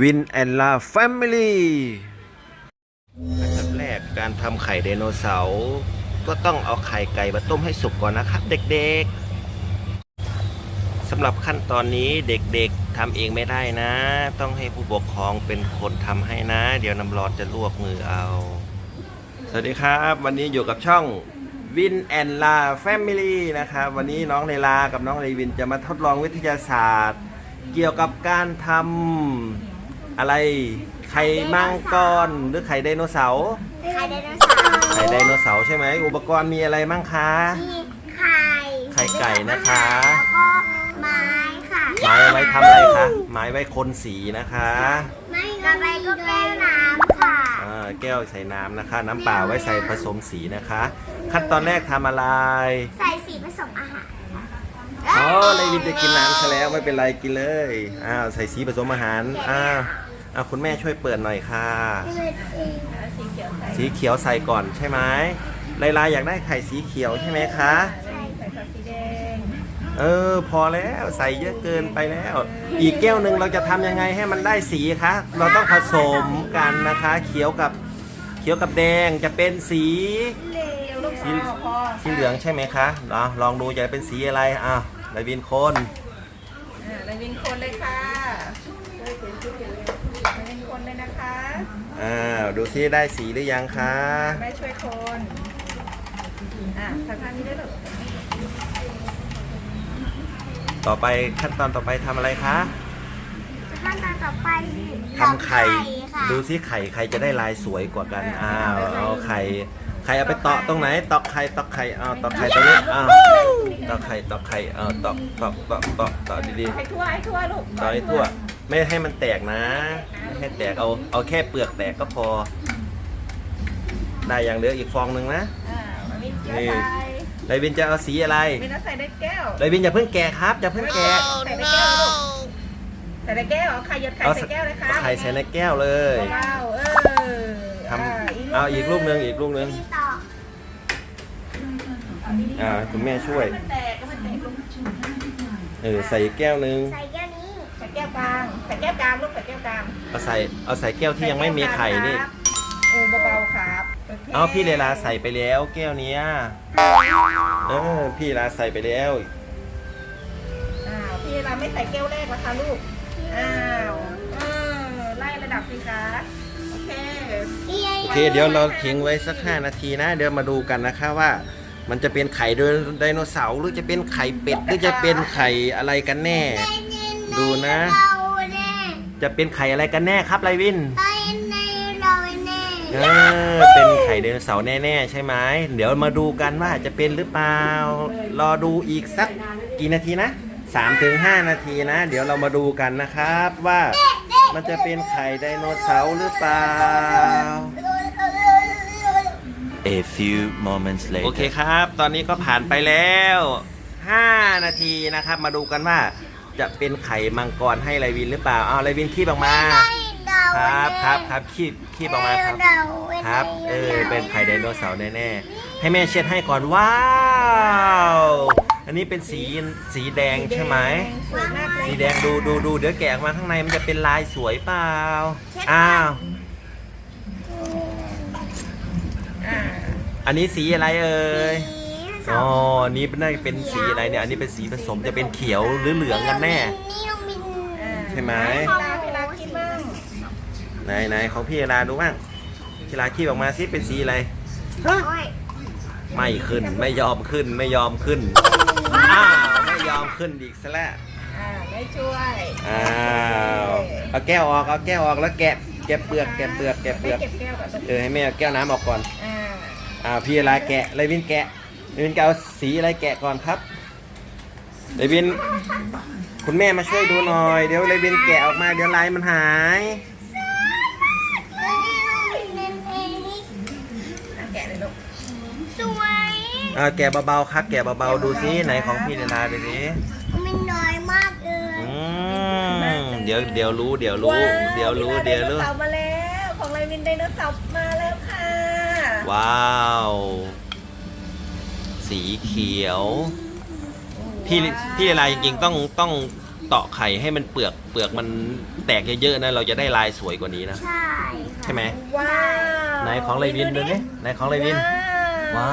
วินแอนลาแฟมิลี่อันดับแรกการทำไข่ไดโนเสาร์ก็ต้องเอาไข่ไก่มาต้มให้สุกก่อนนะครับเด็กๆสำหรับขั้นตอนนี้เด็กๆทำเองไม่ได้นะ ต้องให้ผู้ปกครองเป็นคนทำให้นะ เดี๋ยวน้ำร้อนจะลวกมือเอา สวัสดีครับ วันนี้อยู่กับช่องวินแอนลาแฟมิลี่นะครับ วันนี้น้องเลลากับน้องเลวินจะมาทดลองวิทยาศาสตร์ เกี่ยวกับการทำ อะไรไข่มังกรหรือไข่ไดโนเสาร์ไข่ไดโนเสาร์ไข่ไดโนเสาร์ใช่ไหมอุปกรณ์มีอะไรมั่งคะ มีไข่ไข่ไก่นะคะ แล้วก็ไม้ค่ะไม้เอาไว้ทำอะไรคะไม้ไว้คนสีนะคะไม่ต่อไปก็แก้วน้ำค่ะอ่าแก้วใส่น้ำนะคะ น้ำเปล่าไว้ใส่ผสมสีนะคะ ขั้นตอนแรกทำอะไร ใส่สีผสมอาหารอ๋อเลวินจะกินน้ำซะแล้วไม่เป็นไรกินเลยอ้าวใส่สีผสมอาหารอ้าว อ้าวคุณแม่ช่วยเปิดหน่อยค่ะสีเขียวใส่ก่อนใช่ไหมไลลาอยากได้ไข่สีเขียวใช่ไหมคะเออ พอแล้วใส่เยอะเกินไปแล้ว อีกแก้วหนึ่งเราจะทำยังไงให้มันได้สีคะ เราต้องผสมกันนะคะ เขียวกับเขียวกับแดงจะเป็นสีสีสีเหลืองใช่ไหมคะเนาะลองดูจะเป็นสีอะไรอ้าวไลวินคน อ่าเลยวินคนเลยค่ะเลยวินคนเลยนะคะ อ้าวดูซิได้สีหรือยังคะแม่ช่วยคนอะทางทางนี้ได้หรอต่อไปขั้นตอนต่อไปทำอะไรคะขั้นตอนต่อไปทำไข่ ค่ะดูซิไข่ใครจะได้ลายสวยกว่ากันอ้าวเอาไข่ไข่เอาไปตอกตรงไหนตอกไข่ตอกไข่อ้าวตอกไข่ตรงนี้อ้าวตอกไข่ตอกไข่เออตอกตอกตอกตอกตอกดีๆให้ทั่วให้ทั่วลูกต่อยทั่ว ไม่ให้มันแตกนะ ไม่ให้แตกเอาเอาแค่เปลือกแตกก็พอ ได้อย่างเหลืออีกฟองหนึ่งนะ อ่ามันมีเกี๊ยวใส่ไลวินจะเอาสีอะไรมีน้ำใส่ในแก้วไลวินอย่าเพิ่งแกะครับอย่าเพิ่งแกะใส่ในแก้วลูกใส่ในแก้วเหรอไข่หยดไข่ใส่แก้วเลยค่ะไข่ใส่ในแก้วเลยว้าวเออทำเอาอีกลูกหนึ่งอีกลูกหนึ่งมีต่ออ่าคุณแม่ช่วย มันแตกก็มันแตกลูก เออใส่อีกแก้วหนึ่งใส่แก้วนี้ใส่ แก้วกลางใส่แก้วกลางลูกใส่แก้วกลางเอาใส่เอาใส่แก้วที่ยังไม่มีไข่นี่โอ้เบาๆครับโคเอาพี่เลลาใส่ไปแล้วแก้วเนี้ยเออพี่เลลาใส่ไปแล้วอ้าวพี่เราไม่ใส่แก้วแรกนะคะลูกอ้าวเออไล่ระดับสิคะโอเคโอเค เดี๋ยวเราทิ้งไว้สักห้านาทีนะ เดี๋ยวมาดูกันนะคะว่ามันจะเป็นไข่ไดโนเสาร์หรือจะเป็นไข่เป็ดหรือจะเป็นไข่อะไรกันแน่ ดูนะเราแน่จะเป็นไข่อะไรกันแน่ครับไรวินไปในเราแน่เออเป็นไข่ไดโนเสาร์แน่ๆใช่ไหมเดี๋ยวมาดูกันว่าจะเป็นหรือเปล่า รอดูอีกสักกี่นาทีนะ3ถึง5นาทีนะ เดี๋ยวเรามาดูกันนะครับว่ามันจะเป็นไข่ไดโนเสาร์หรือเปล่า A few moments โอ later. เคครับ ตอนนี้ก็ผ่านไปแล้ว 5 นาทีนะครับ มาดูกันว่า จะเป็นไข่มังกรให้ไรวินหรือเปล่าเอาไรวินคีบออกมา ครับครับครับคีบคีบออกมาครับ ครับเออเป็นไข่ไดโนเสาร์แน่ๆให้แม่เช็ดให้ก่อนว้าวอันนี้เป็นสีสีแดงใช่ไหมสวยมากเลยสีแดงดูดูดูเดี๋ยวแกะออกมาข้างในมันจะเป็นลายสวยเปล่าอ้าวอ่าอันนี้สีอะไรเอ่ย อ๋ออันนี้น่าจะเป็นสีอะไรเนี่ย อันนี้เป็นสีผสมจะเป็นเขียวหรือเหลืองกันแน่ นี่ต้องบินอ่าใช่ไหมพี่ลาพี่ลากินบ้างไหนไหนของพี่ลาดูบ้างพี่ลาคีบออกมาสิเป็นสีอะไรโอ้ยไม่ขึ้นไม่ยอมขึ้นไม่ยอมขึ้นอ้าวไม่ยอมขึ้นอีกซะแล้วอ่าไม่ช่วยอ้าวเอาแก้วออกเอาแก้วออกแล้วแกะแกะเปลือกแกะเปลือกแกะเปลือกไม่เก็บแก้วก่อนลูกเออให้แม่เอาแก้วน้ำออกก่อนอ่าอ่าพี่อะไรแกะเลยวินแกะ เลยวินแกะเอาสีอะไรแกะก่อนครับเลยวิน คุณแม่มาช่วยดูหน่อย เดี๋ยวเลยวินแกะออกมาเดี๋ยวลายมันหายอะแกะเลยลูกสวยอ่าแกะเบาๆครับแกะเบาๆดูซิไหนของพี่เลนาดูสิมันน้อยมากเลยอืมเดี๋ยวเดี๋ยวรู้เดี๋ยวรู้ว้าเดี๋ยวรู้พี่ลาเดี๋ยวรู้ไดโนเสาร์มาแล้ว ของไลวินไดโนเสาร์มาแล้วค่ะ ว้าว สีเขียว พี่พี่อะไรจริงๆต้องต้องตอกไข่ให้มันเปลือกเปลือกมันแตกเยอะๆนะเราจะได้ลายสวยกว่านี้นะ ใช่ใช่ไหม ว้าวไหนของเลวินดูดิไหนของเลวิน ว้า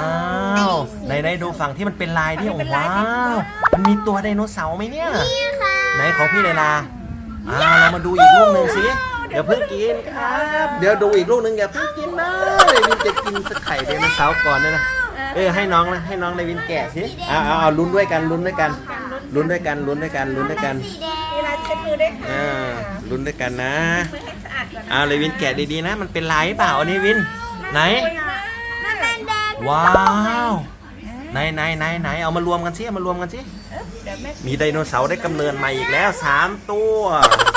วไหนไหนดูฝั่งที่มันเป็นลายที่โอ้ว้าว มันมีตัวไดโนเสาร์ไหมเนี่ย นี่ค่ะไหนของพี่เลลาอ่าเรามาดูอีกลูกหนึ่งสิเดี๋ยวเพิ่งกินครับ เดี๋ยวดูอีกลูกหนึ่งอย่าเพิ่งกินนะเลวินจะกินสไข่ไดโนเสาร์ก่อนด้วยนะ เออให้น้องนะให้น้องเลวินแกะสิเอาเอาเอาลุ้นด้วยกันลุ้นด้วยกันลุ้นด้วยกันลุ้นด้วยกันลุ้นด้วยกันสีแดงพี่ลาเช็ดมือด้วยค่ะอ่าลุ้นด้วยกันนะมือให้สะอาดก่อนนะเอาเลวินแกะดีๆนะ มันเป็นลายเปล่าอันนี้วิน ไหนสวยมากนั่นแหละแดงว้าวไหนไหนไหนไหนเอามารวมกันสิเอามารวมกันสิเอ้ยเดี๋ยวแม่มีไดโนเสาร์ได้กำเนิดใหม่อีกแล้วสามตัว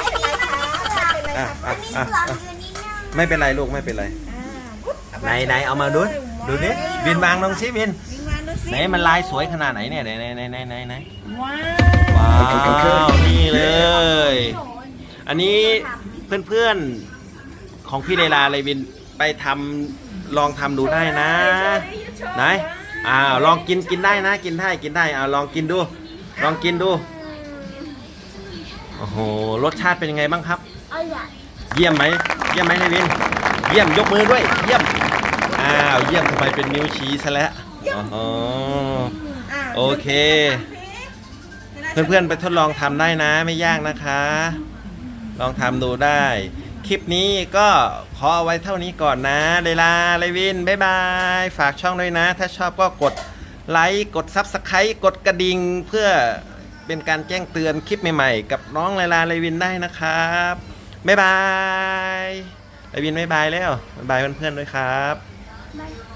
เป็นไรคะเป็นไรอะคะอะนี่อะหลออะอยู่นิดนึงไม่เป็นไรลูกไม่เป็นไร อ่าปุ๊บเาไหนไหนเอามาดู ดูดิวินวางลงสิวินวินมาดูสิไหนมันลายสวยขนาดไหนเนี่ยไหนไหนไหนไหนไหนไหนว้าวว้าวนี่เลย อันนี้เพื่อนๆของพี่เลลาเลยวินไปทำลองทำดูได้นะ ไหนอ้าวลองกินกินได้นะ กินได้กินได้อ้าวลองกินดู ลองกินดูโอ้โหรสชาติเป็นยังไงบ้างครับอร่อยเยี่ยมไหมเยี่ยมไหมเลวิน เยี่ยมยกมือด้วย เยี่ยม อ้าวเยี่ยมทำไมเป็นนิ้วชี้ซะแล้วอ๋ออ่าโอเค เพื่อนๆไปทดลองทำได้นะไม่ยากนะคะ ลองทำดูได้ คลิปนี้ก็ขอเอาไว้เท่านี้ก่อนนะเลลาเลวิน บ๊ายบาย ฝากช่องด้วยนะ ถ้าชอบก็กดไลค์กดซับสไครต์กดกระดิ่งเพื่อเป็นการแจ้งเตือนคลิปใหม่ๆ กับน้องเลลาเลวินได้นะครับ บ๊ายบายเลวินบ๊ายบายแล้วบ๊ายบายเพื่อนๆด้วยครับ บาย